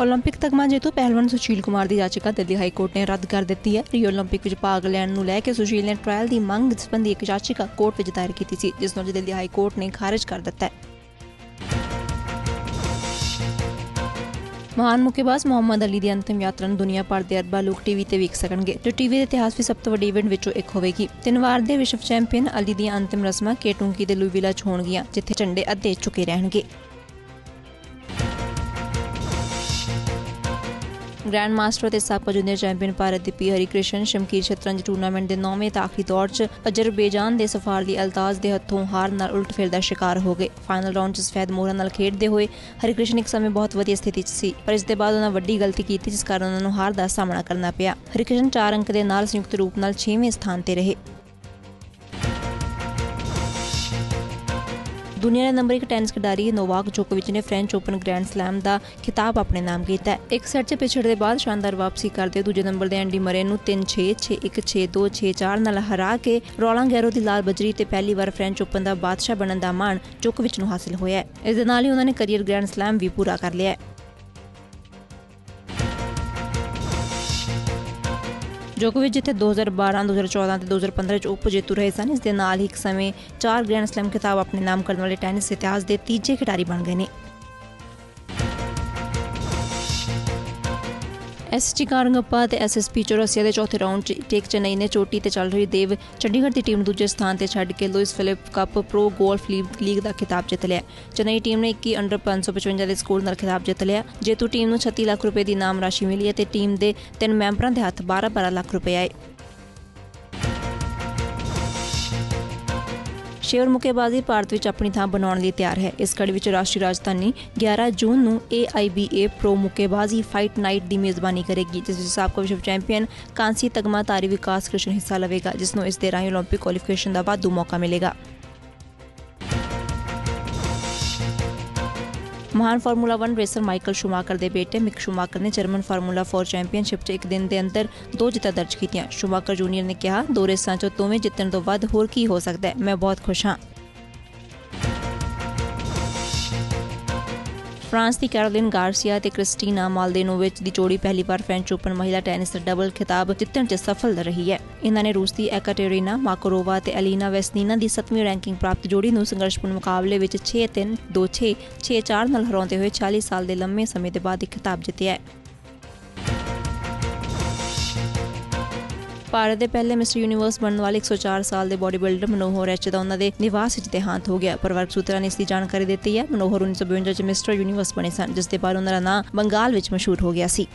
올림픽 ਤਗਮਾ ਜੇਤੂ ਪਹਿਲਵਾਨ ਸੁਸ਼ੀਲ ਕੁਮਾਰ ਦੀ ਯਾਚਿਕਾ ਦਿੱਲੀ ਹਾਈ ਕੋਰਟ ਨੇ ਰੱਦ ਕਰ ਦਿੱਤੀ ਹੈ ਰੀਓ 올림픽 ਵਿੱਚ ਭਾਗ ਲੈਣ ਨੂੰ ਲੈ ਕੇ ਸੁਸ਼ੀਲ ਨੇ ਟ੍ਰਾਇਲ ਦੀ ਮੰਗ ਸੰਬੰਧੀ ਇੱਕ ਯਾਚਿਕਾ ਕੋਰਟ ਵਿੱਚ ਦਾਇਰ ਕੀਤੀ ਸੀ ਜਿਸ ਨੂੰ ਅੱਜ ਦਿੱਲੀ ਹਾਈ ਕੋਰਟ ਨੇ ਖਾਰਜ ਕਰ ਦਿੱਤਾ ਹੈ ਮਹਾਨ ਮੁੱਕੇਬਾਜ਼ ਮੁਹੰਮਦ ਅਲੀ ਦੀ ਅੰਤਿਮ ਯਾਤਰਾ ਨੂੰ ਦੁਨੀਆ ਭਰ ਦੇ ਅਰਬਾਂ ਲੋਕ ਟੀਵੀ ਤੇ ਵੇਖ ਸਕਣਗੇ ਜੋ ਟੀਵੀ ਦੇ ਇਤਿਹਾਸ ਵਿੱਚ ਸਭ ਤੋਂ ਵੱਡੀ ਇਵੈਂਟ ਵਿੱਚੋਂ ਇੱਕ ਹੋਵੇਗੀ ਤਿੰਨ ਵਾਰ ਦੇ ਵਿਸ਼ਵ ਚੈਂਪੀਅਨ ਅਲੀ ਦੀਆਂ ਅੰਤਿਮ ਰਸਮਾਂ ਕੇਟੂੰਕੀ ਦੇ ਲੁਈਵਿਲਾ 'ਚ ਹੋਣਗੀਆਂ ਜਿੱਥੇ ਝੰਡੇ ਅੱਧੇ ਝੁਕੇ ਰਹਿਣਗੇ ਗ੍ਰੈਂਡ ਮਾਸਟਰ ਅਤੇ ਸਾਬਕਾ ਜੂਨੀਅਰ ਚੈਂਪੀਅਨ ਭਾਰਤ ਦੀ ਪੀ ਹਰੀ ਕ੍ਰਿਸ਼ਨ ਸ਼ਮਕੀਰ ਸ਼ਤਰੰਜ ਟੂਰਨਾਮੈਂਟ ਦੇ 9ਵੇਂ ਤੇ ਆਖਰੀ ਦੌਰ 'ਚ ਅਜ਼ਰਬੈਜਾਨ ਦੇ ਸਫਾਰਦੀ ਅਲਤਾਜ਼ ਦੇ ਹੱਥੋਂ ਹਾਰ ਨਾਲ ਉਲਟ ਉਲਟਫੇਰ ਦਾ ਸ਼ਿਕਾਰ ਹੋ ਗਏ। ਫਾਈਨਲ ਰਾਊਂਡ 'ਚ ਸਫੈਦ ਮੋਹਰਾਂ ਨਾਲ ਖੇਡਦੇ ਹੋਏ ਹਰੀ ਕ੍ਰਿਸ਼ਨ ਇੱਕ ਸਮੇਂ ਬਹੁਤ ਵਧੀਆ ਸਥਿਤੀ 'ਚ ਸੀ, ਪਰ ਇਸ ਦੇ ਬਾਅਦ ਉਹਨਾਂ ਵੱਡੀ ਗਲਤੀ ਕੀਤੀ ਜਿਸ ਕਾਰਨ ਉਹਨਾਂ ਨੂੰ ਹਾਰ ਦਾ ਸਾਹਮਣਾ ਕਰਨਾ ਪਿਆ। ਹਰੀ ਕ੍ਰਿਸ਼ਨ 4 ਅੰਕ ਦੇ ਨਾਲ ਸੰਯੁਕਤ ਰੂਪ ਨਾਲ 6ਵੇਂ ਸਥਾਨ ਤੇ ਰਹੇ। ਦੁਨੀਆ ਦੇ ਨੰਬਰ 1 ਟੈਨਿਸ ਖਿਡਾਰੀ ਨੋਵਾਕ ਜੋਕੋਵਿਚ ਨੇ ਫ੍ਰੈਂਚ ਓਪਨ ਗ੍ਰੈਂਡ ਸਲੈਮ ਦਾ ਖਿਤਾਬ ਆਪਣੇ ਨਾਮ ਕੀਤਾ ਹੈ। ਇੱਕ ਸੈਟ 'ਚ ਪਿਛੜ ਦੇ ਬਾਅਦ ਸ਼ਾਨਦਾਰ ਵਾਪਸੀ ਕਰਦੇ ਦੂਜੇ ਨੰਬਰ ਦੇ ਐਂਡੀ ਮਰੇ ਨੂੰ 3-6 6-1 6-2 6-4 ਨਾਲ ਹਰਾ ਕੇ ਰੋਲਾਂ ਗੈਰੋ ਦੀ ਲਾਲ ਬਜਰੀ ਤੇ ਪਹਿਲੀ ਵਾਰ ਫ੍ਰੈਂਚ ਓਪਨ ਦਾ ਬਾਦਸ਼ਾਹ ਬਣਨ ਦਾ ਮਾਣ ਜੋਕੋਵਿਚ ਨੂੰ ਹਾਸਿਲ ਹੋਇਆ ਹੈ। ਇਸ ਦੇ ਨਾਲ ਹੀ ਉਹਨਾਂ ਨੇ ਕੈਰੀਅਰ ਗ੍ਰੈਂਡ ਸਲੈਮ ਵੀ ਪੂਰਾ ਕਰ ਲਿਆ ਹੈ। ਜੋਕੋਵਿਚ ਜਿੱਥੇ 2012, 2014 ਤੇ 2015 ਚ ਉਪ ਜੇਤੂ ਰਹੇ ਸਨ ਇਸ ਦੇ ਨਾਲ ਹੀ ਇੱਕ ਸਮੇਂ ਚਾਰ ਗ੍ਰੈਂਡ ਸਲੈਮ ਖਿਤਾਬ ਆਪਣੇ ਨਾਮ ਕਰਨ ਵਾਲੇ ਟੈਨਿਸ ਇਤਿਹਾਸ ਦੇ ਤੀਜੇ ਖਿਡਾਰੀ ਬਣ ਗਏ ਨੇ। ਐਸਜੀ ਕਾਰੰਗਪਾ ਤੇ ਐਸਐਸਪੀ ਚੌਰਸੀਆ ਦੇ ਚੌਥੇ ਰਾਊਂਡ 'ਚ ਟੇਕ ਚੇਨਈ ਨੇ ਚੋਟੀ ਤੇ ਚੱਲ ਰਹੀ ਦੇਵ ਚੰਡੀਗੜ੍ਹ ਦੀ ਟੀਮ ਨੂੰ ਦੂਜੇ ਸਥਾਨ ਤੇ ਛੱਡ ਕੇ Louis Philippe cup pro golf league ਦਾ ਖਿਤਾਬ ਜਿੱਤ ਲਿਆ। ਚੇਨਈ ਟੀਮ ਨੇ 21 ਅੰਡਰ 555 ਦੇ ਸਕੋਰ ਨਾਲ ਖਿਤਾਬ ਜਿੱਤ ਲਿਆ। ਜੇਤੂ ਟੀਮ ਨੂੰ 36 ਲੱਖ ਰੁਪਏ ਦੀ ਇਨਾਮ ਰਾਸ਼ੀ ਮਿਲੀ ਹੈ ਤੇ ਟੀਮ ਦੇ ਤਿੰਨ ਮੈਂਬਰਾਂ ਦੇ ਹੱਥ 12-12 ਲੱਖ ਰੁਪਏ ਆਏ। ਸ਼ੇਰ ਮੁੱਕੇਬਾਜ਼ੀ ਭਾਰਤ ਵਿੱਚ ਆਪਣੀ ਥਾਂ ਬਣਾਉਣ ਲਈ ਤਿਆਰ ਹੈ ਇਸ ਕੜੀ ਵਿੱਚ ਰਾਸ਼ਟਰੀ ਰਾਜਧਾਨੀ 11 ਜੂਨ ਨੂੰ AIBA ਪ੍ਰੋ ਮੁੱਕੇਬਾਜ਼ੀ ਫਾਈਟ ਨਾਈਟ ਦੀ ਮੇਜ਼ਬਾਨੀ ਕਰੇਗੀ ਜਿਸ ਵਿੱਚ ਸਾਬਕਾ ਵਿਸ਼ਵ ਚੈਂਪੀਅਨ ਕਾਂਸੀ ਤਗਮਾ ਤਾਰੀ ਵਿਕਾਸ ਕ੍ਰਿਸ਼ਨ ਹਿੱਸਾ ਲਵੇਗਾ ਜਿਸ ਨੂੰ ਇਸ ਦੇ ਰਾਹੀਂ 올림픽 ਕੁਆਲੀਫਿਕੇਸ਼ਨ ਦਾ ਵਾਧੂ ਮੌਕਾ ਮਿਲੇਗਾ ਮਹਾਨ ਫਾਰਮੂਲਾ 1 ਰੇਸਰ ਮਾਈਕਲ ਸ਼ੂਮਾਕਰ ਦੇ ਬੇਟੇ ਮਿਕ ਸ਼ੂਮਾਕਰ ਨੇ ਜਰਮਨ ਫਾਰਮੂਲਾ 4 ਚੈਂਪੀਅਨਸ਼ਿਪ 'ਚ ਇੱਕ ਦਿਨ ਦੇ ਅੰਦਰ ਦੋ ਜਿੱਤਾਂ ਦਰਜ ਕੀਤੀਆਂ। ਸ਼ੂਮਾਕਰ ਜੂਨੀਅਰ ਨੇ ਕਿਹਾ, ਦੋ ਰੇਸਾਂ 'ਚੋਂ ਦੋਵੇਂ ਜਿੱਤਣ ਤੋਂ ਵੱਧ ਹੋਰ ਕੀ ਹੋ ਸਕਦਾ ਹੈ? ਮੈਂ ਬਹੁਤ ਖੁਸ਼ ਹਾਂ। ਫਰਾਂਸ ਦੀ ਕੈਰੋਲਿਨ ਗਾਰਸੀਆ ਤੇ ਕ੍ਰਿਸਟੀਨਾ ਮਾਲਦੇਨੋਵਿਚ ਦੀ ਜੋੜੀ ਪਹਿਲੀ ਵਾਰ ਫ੍ਰੈਂਚ ਓਪਨ ਮਹਿਲਾ ਟੈਨਿਸ ਡਬਲ ਖਿਤਾਬ ਜਿੱਤਣ 'ਚ ਸਫਲ ਰਹੀ ਹੈ। ਇਹਨਾਂ ਨੇ ਰੂਸ ਦੀ ਐਕਾਟੇਰੀਨਾ ਮਾਕੋਰੋਵਾ ਤੇ ਅਲੀਨਾ ਵੈਸਨੀਨਾ ਦੀ 7ਵੀਂ ਰੈਂਕਿੰਗ ਪ੍ਰਾਪਤ ਜੋੜੀ ਨੂੰ ਸੰਘਰਸ਼ਪੂਰਨ ਮੁਕਾਬਲੇ ਵਿੱਚ 6-3, 2-6, 6-4 ਨਾਲ ਹਰਾਉਂਦੇ ਹੋਏ 40 ਸਾਲ ਦੇ ਲੰਮੇ ਸਮੇਂ ਦੇ ਬਾਅਦ ਇੱਕ ਖਿਤਾਬ ਜਿੱਤਿਆ ਹੈ। ਭਾਰਤ ਦੇ ਪਹਿਲੇ ਮਿਸਟਰ ਯੂਨੀਵਰਸ ਬਣਨ ਵਾਲੇ 104 ਸਾਲ ਦੇ ਬਾਡੀ ਬਿਲਡਰ ਮਨੋਹਰ ਐਚ ਦਾ ਉਹਨਾਂ ਦੇ ਨਿਵਾਸ ਵਿੱਚ ਦੇਹਾਂਤ ਹੋ ਗਿਆ। ਪਰਿਵਾਰਕ ਸੂਤਰਾਂ ਨੇ ਇਸ ਦੀ ਜਾਣਕਾਰੀ ਦਿੱਤੀ ਹੈ। ਮਨੋਹਰ 1952 ਚ ਮਿਸਟਰ ਯੂਨੀਵਰਸ ਬਣੇ ਸਨ, ਜਿਸ ਦੇ ਬਾਅਦ ਉਹਨਾਂ ਦਾ ਨਾਮ ਬੰਗਾਲ ਵਿੱਚ ਮਸ਼ਹੂਰ ਹੋ ਗਿਆ ਸੀ।